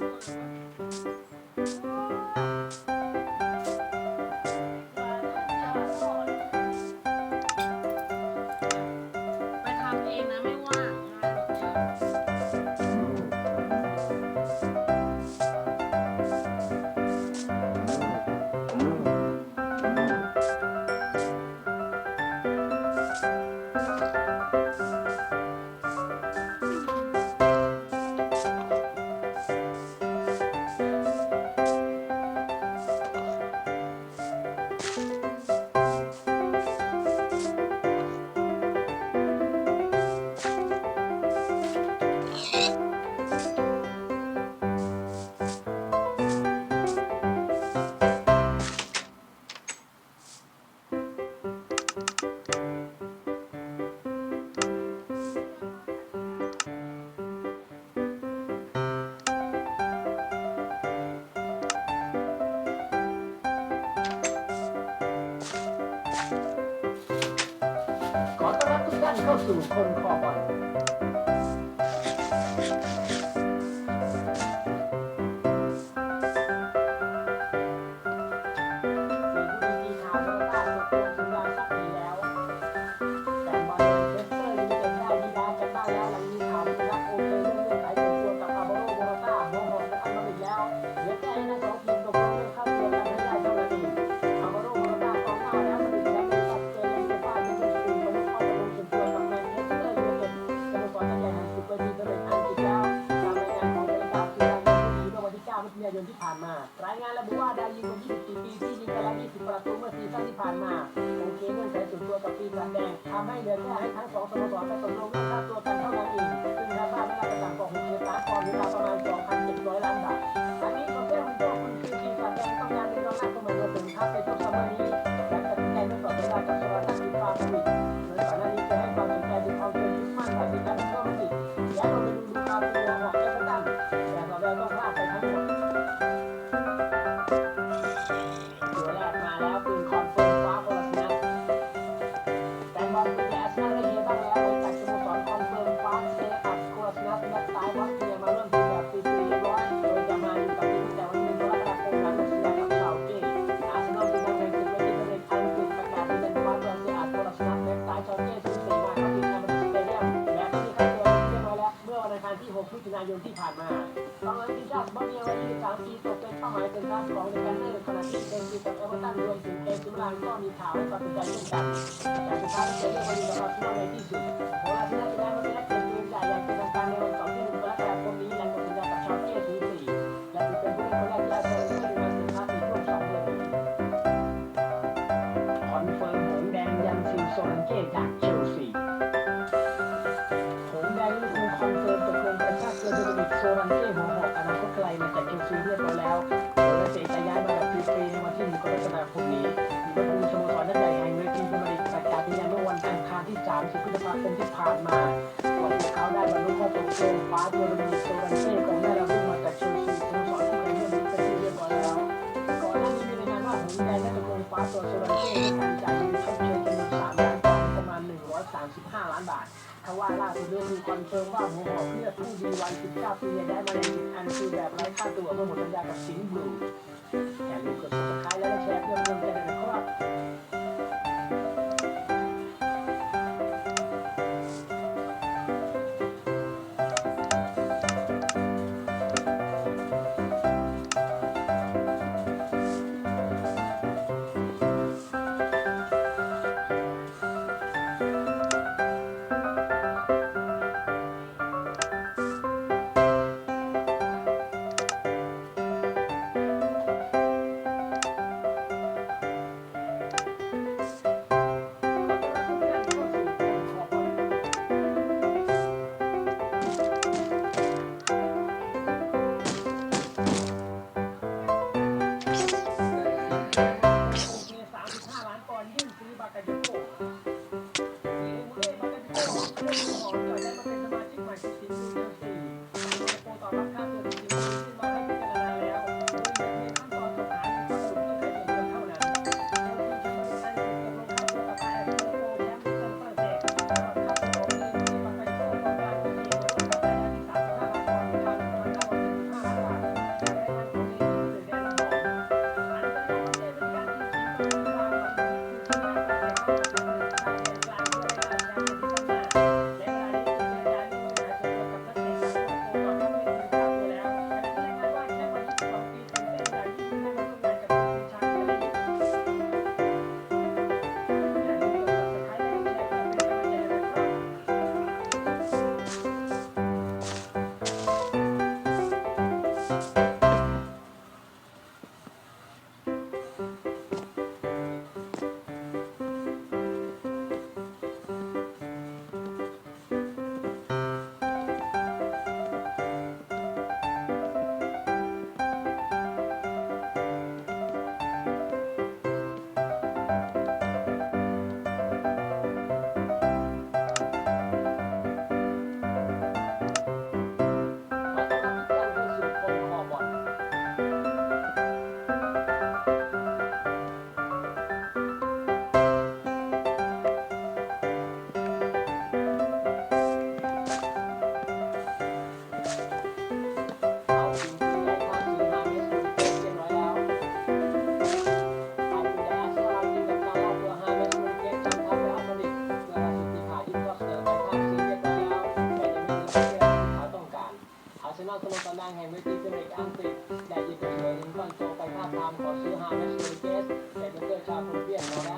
one. อเคเรื่องเงื่อนไขส่วนตัวกับอาโบโรโบราต้าหัวหอกจะทำมาอีกแล้วเหลือแค่ให้ทั้งสองที ระบุว่าได้ยิงคน24ปีที่ยิงไปแล้ว20ประตูเมื่อซีซั่นที่ผ่านมาโอเคเงื่อนไขส่วนตัวกับปีศาจแดงทำให้เหลือแค่ให้ทั้งสองสโมสรไปตกลงเรื่องค่าตัวกันเท่านั้นเองซึ่งราคาไม่ต่าจะต่ำกว่า60ล้านปอนด์หรือราวประมาณ 2,700 ล้านบาททั้งนี้คนเซ่คุณโจ้คุณคือปีศาจแดงต้องการเป็นกองหน้าคนใหม่มาถึงทัพในช่วงซัมเมอร์นี้แลังจากที่ได้ไม่ต่อสัญญากับสวาตันอิฟราโมวิชโด เนียวัย23ปีตกเป็นเป้าหมายเป็นร้านของในการเนอร์ขณะที่เป็นซีกับเอเวอร์ตันรวมถึงเอซิมลานก็มีข่าวให้ความสนใจเช่นกันแต่สุดท้ายเสียเลือกมาดีกับอาร์เซนอลในที่สุดเพราะว่าที่น่าจะได้มาเป็นนักเตะทีมใหญ่อย่างเป็นทางการในวันเสาร์ มาจากเชลซีเรียบร้อยแล้วโดยเตะจะย้ายมาแบบฟรีๆในวันที่1กรกฎาคมนี้ลิเวอร์พูลสโมสรยักษ์ใหญ่แห่งเวทีพรีเมียร์ลีกประกาศยืนยันเมื่อวันอังคารที่ 30 พฤษภาคมที่ผ่านมาว่าพวกเขาได้บรรลุข้อตกลงคว้าตัวโดมินิกโซรันเก้กองหน้าดาวรุ่งมาจากเชลซีสโมสรที่เคยเล่นลีกเป็นที่เรียบร้อยแล้วก่อนหน้านี้มีรายงานว่าหงแดงได้ตกลงคว้าตัวโซรันเก้ด้วยการจ่ายเงินชดเชยจำนวน3ล้านปอนด์ประมาณ 135 ล้านบาท ทว่าล่าสุดเรื่องมีคอนเฟิร์มว่าหัวหอกเพื่อผู้ดีวัย19ปีได้มาในสิทธิ์อันคือแบบไร้ค่าตัวเมื่อหมดสัญญากับสิงห์บลูอย่าลืมกดติดตามและแชร์เพื่อเป็นกำลังใจกันนะครับ ลงกำลังแห่งเวทีเสน่ห์อังกฤษและยินดีเงินคอนโซลไปท่าทามขอซื้อฮาร์เนสเกสแต่เบอร์เกอร์ชาวโคลเบียนมาแล้ว